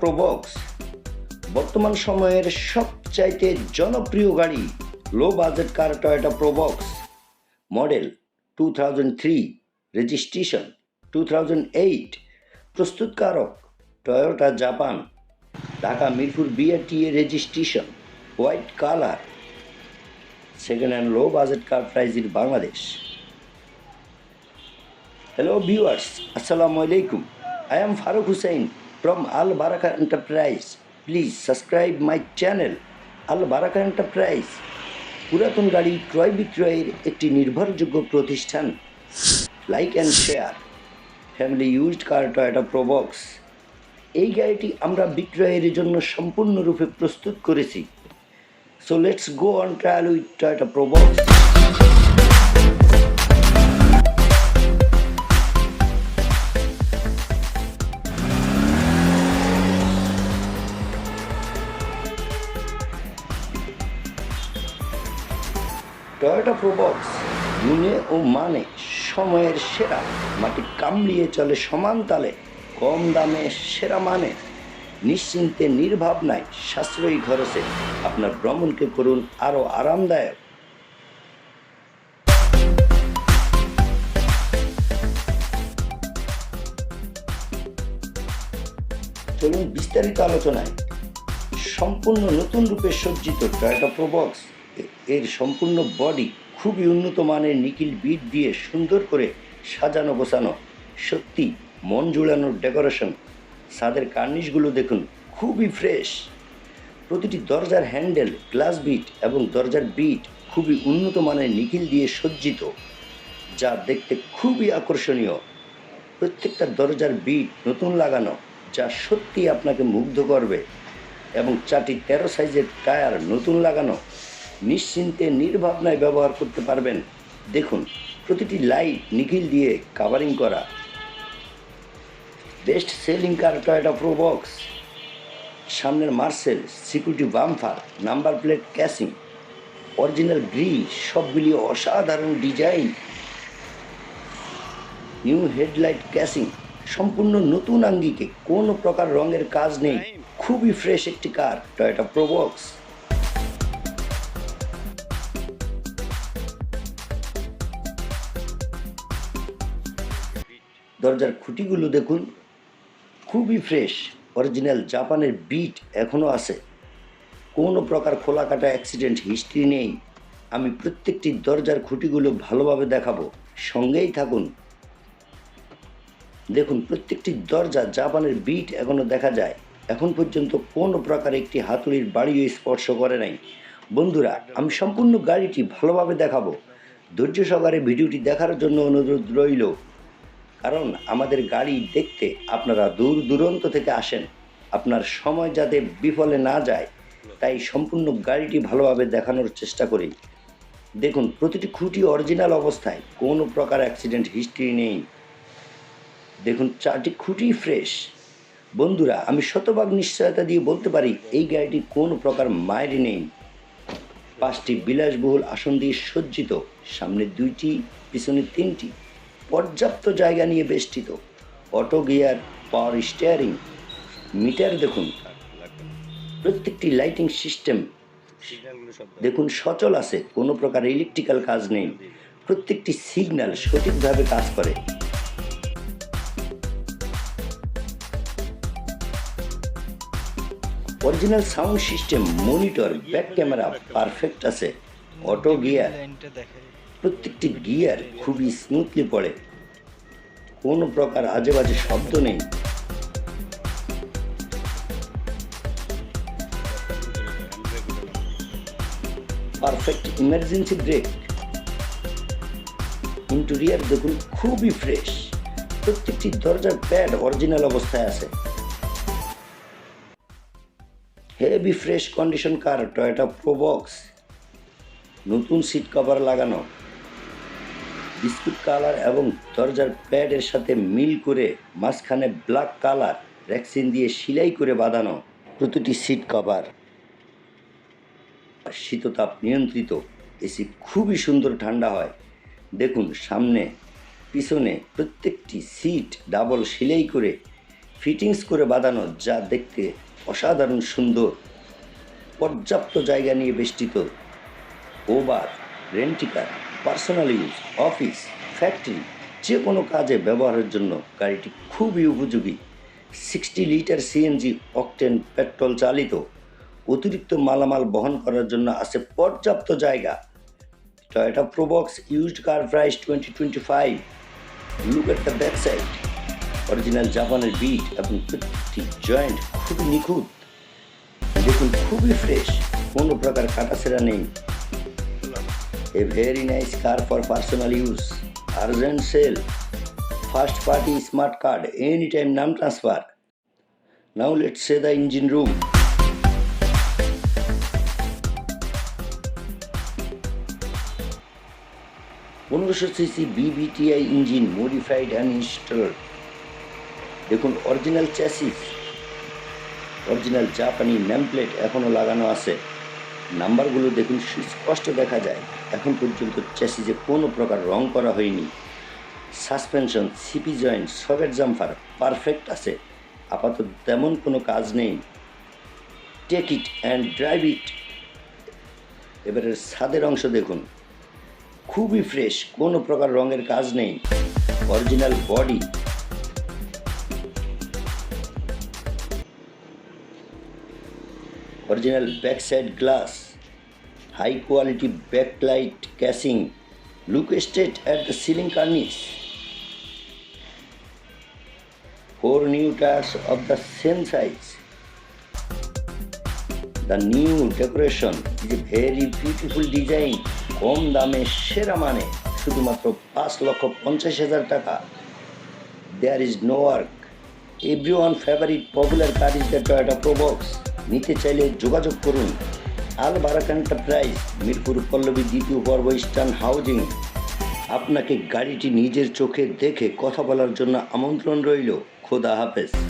Probox. বর্তমান সময়ের সবচাইতে জনপ্রিয় গাড়ি low budget car Toyota Probox model two thousand three registration two thousand eight প্রস্তুতকারক Toyota Japan Dhaka Mirpur BRTA registration white colour second hand low budget car price in Bangladesh Hello viewers, আসসালামু আলাইকুম I am Faruk Hussain from Al Baraka Enterprise. Please subscribe my channel, Al Baraka Enterprise. পুরাতন গাড়ি ক্রয় বিক্রয়ের একটি নির্ভরযোগ্য প্রতিষ্ঠান। Like and share family used car Toyota Probox এই গাড়িটি আমরা বিক্রয়ের জন্য সম্পূর্ণরূপে প্রস্তুত করেছি। So let's go on trial with Toyota Probox Toyota Probox গুণে ও মানে সময়ের সেরা। মাটি কামড়িয়ে চলে সমান তালে, কম দামে সেরা মানে। নিশ্চিন্তে, নির্ভাবনায় সাশ্রয়ী খরচে আপনার ভ্রমণকে করুন আরও আরামদায়ক। চলুন বিস্তারিত আলোচনায়। সম্পূর্ণ নতুন রূপে সজ্জিত টয়োটা প্রবক্স এর সম্পূর্ণ বডি খুবই উন্নত মানের নিকিল বিট দিয়ে সুন্দর করে সাজানো, গোছানো। সত্যি, মন জুড়ানোর ডেকোরেশন ছাদের কার্নিশগুলো দেখুন, খুবই ফ্রেশ প্রতিটি দরজার হ্যান্ডেল গ্লাস বিট এবং দরজার বিট খুবই উন্নত মানের নিখিল দিয়ে সজ্জিত, যা দেখতে খুবই আকর্ষণীয়। প্রত্যেকটা দরজার বিট নতুন লাগানো, যা সত্যি আপনাকে মুগ্ধ করবে। এবং চারটি তেরো সাইজের টায়ার নতুন লাগানো নিশ্চিন্তে নির্ভাবনায় ব্যবহার করতে পারবেন। দেখুন, প্রতিটি লাইট নিখিল দিয়ে কাভারিং করা। Best selling car Toyota Probox সামনের Marcel security bumper number plate casing original grill সবগুলি অসাধারণ ডিজাইন নিউ হেডলাইট ক্যাসিং সম্পূর্ণ নতুন আঙ্গিকে কোনো প্রকার রঙের কাজ নেই। খুবই ফ্রেশ একটি কার টয়োটা প্রোবক্স দরজার খুঁটিগুলো দেখুন। খুবই ফ্রেশ, অরিজিনাল জাপানের বিট এখনও আছে। কোনো প্রকার খোলা কাটা অ্যাক্সিডেন্ট হিস্ট্রি নেই। আমি প্রত্যেকটি দরজার খুঁটিগুলো ভালোভাবে দেখাবো। সঙ্গেই থাকুন। দেখুন, প্রত্যেকটি দরজা জাপানের বিট এখনও দেখা যায়। এখন পর্যন্ত কোনো প্রকার একটি হাতুড়ির বাড়িও স্পর্শ করে নাই। বন্ধুরা, আমি সম্পূর্ণ গাড়িটি ভালোভাবে দেখাবো। ধৈর্য সহকারে ভিডিওটি দেখার জন্য অনুরোধ রইল। কারণ আমাদের গাড়ি দেখতে আপনারা দূর দূরান্ত থেকে আসেন। আপনার সময় যাতে বিফলে না যায়, তাই সম্পূর্ণ গাড়িটি ভালোভাবে দেখানোর চেষ্টা করি। দেখুন, প্রতিটি খুঁটি অরিজিনাল অবস্থায়, কোনো প্রকার অ্যাক্সিডেন্ট হিস্ট্রি নেই। দেখুন, চারটি খুঁটি ফ্রেশ। বন্ধুরা, আমি শতভাগ নিশ্চয়তা দিয়ে বলতে পারি, এই গাড়িটি কোনো প্রকার মায়েরই নেই। পাঁচটি বিলাসবহুল আসন দিয়ে সজ্জিত। সামনে দুইটি, পিছনে তিনটি। পর্যাপ্ত জায়গা নিয়ে বেষ্টিত। Auto gear, power steering, meter দেখুন। প্রত্যেকটি লাইটিং সিস্টেম দেখুন সচল আছে, কোনো প্রকার ইলেকট্রিক্যাল কাজ নেই। প্রত্যেকটি সিগন্যাল সঠিকভাবে কাজ করে। Original sound system, monitor, back camera perfect আছে। অটো গিয়ার প্রত্যেকটি গিয়ার খুবই স্মুথলি পড়ে। কোনো প্রকার আজে বাজে শব্দ নেই। পারফেক্ট ইমার্জেন্সি ব্রেক ইন্টেরিয়ার দেখুন খুবই ফ্রেশ প্রত্যেকটি দরজার প্যাড অরিজিনাল অবস্থায় আছে। Heavy fresh condition car Toyota Probox নতুন সিট কভার লাগানো। বিস্কুট কালার এবং দরজার প্যাডের সাথে মিল করে মাঝখানে ব্ল্যাক কালার ভ্যাকসিন দিয়ে সেলাই করে বাঁধানো প্রতিটি সিট কভার। শীততাপ নিয়ন্ত্রিত এসি খুবই সুন্দর ঠান্ডা হয়। দেখুন, সামনে, পিছনে প্রত্যেকটি সিট ডাবল সেলাই করে ফিটিংস করে বাঁধানো যা দেখতে অসাধারণ সুন্দর। পর্যাপ্ত জায়গা নিয়ে বেষ্টিত। Uber, rent a car personal use office factory যে কোনো কাজে ব্যবহারের জন্য গাড়িটি খুবই উপযোগী। Sixty litre CNG octane petrol চালিত অতিরিক্ত মালামাল বহন করার জন্য আছে পর্যাপ্ত জায়গা। Toyota Probox used car price twenty twenty five look at the back original জাপানের বিট এবং প্রত্যেকটি জয়েন্ট খুবই নিখুঁত। দেখুন, খুবই ফ্রেশ কোনো প্রকার কাটাছেড়া নেই। A very nice car for personal use. Urgent sale. First party smart card. Anytime non transfer. Now let's say the engine room. পনেরোশো CC VVTI engine modified and install দেখুন অরিজিনাল চ্যাসিস অরিজিনাল জাপানি nameplate এখনও লাগানো আছে নাম্বারগুলো দেখুন, সুস্পষ্ট দেখা যায়। এখন পর্যন্ত চ্যাসিজে কোনো প্রকার রং করা হয়নি। Suspension, CV joint, socket jumper perfect আছে। আপাতত তেমন কোনো কাজ নেই। Take it and drive it. এবারের ছাদের অংশ দেখুন। খুবই ফ্রেশ, কোনো প্রকার রঙের কাজ নেই। Original body original backside glass, high quality backlight casing, look straight at the ceiling cornice. Four new tires of the same size. The new decoration is a very beautiful design. কম দামে সেরা মানে শুধুমাত্র পাঁচ লক্ষ পঞ্চাশ হাজার টাকা there is no work everyone favourite popular car is the Toyota Probox নিতে চাইলে যোগাযোগ করুন। আল বারাক এন্টারপ্রাইজ, মিরপুর পল্লবী দ্বিতীয় পর্ব ইস্টার্ন হাউজিং। আপনাকে গাড়িটি নিজের চোখে দেখে কথা বলার জন্য আমন্ত্রণ রইল। খোদা হাফেজ।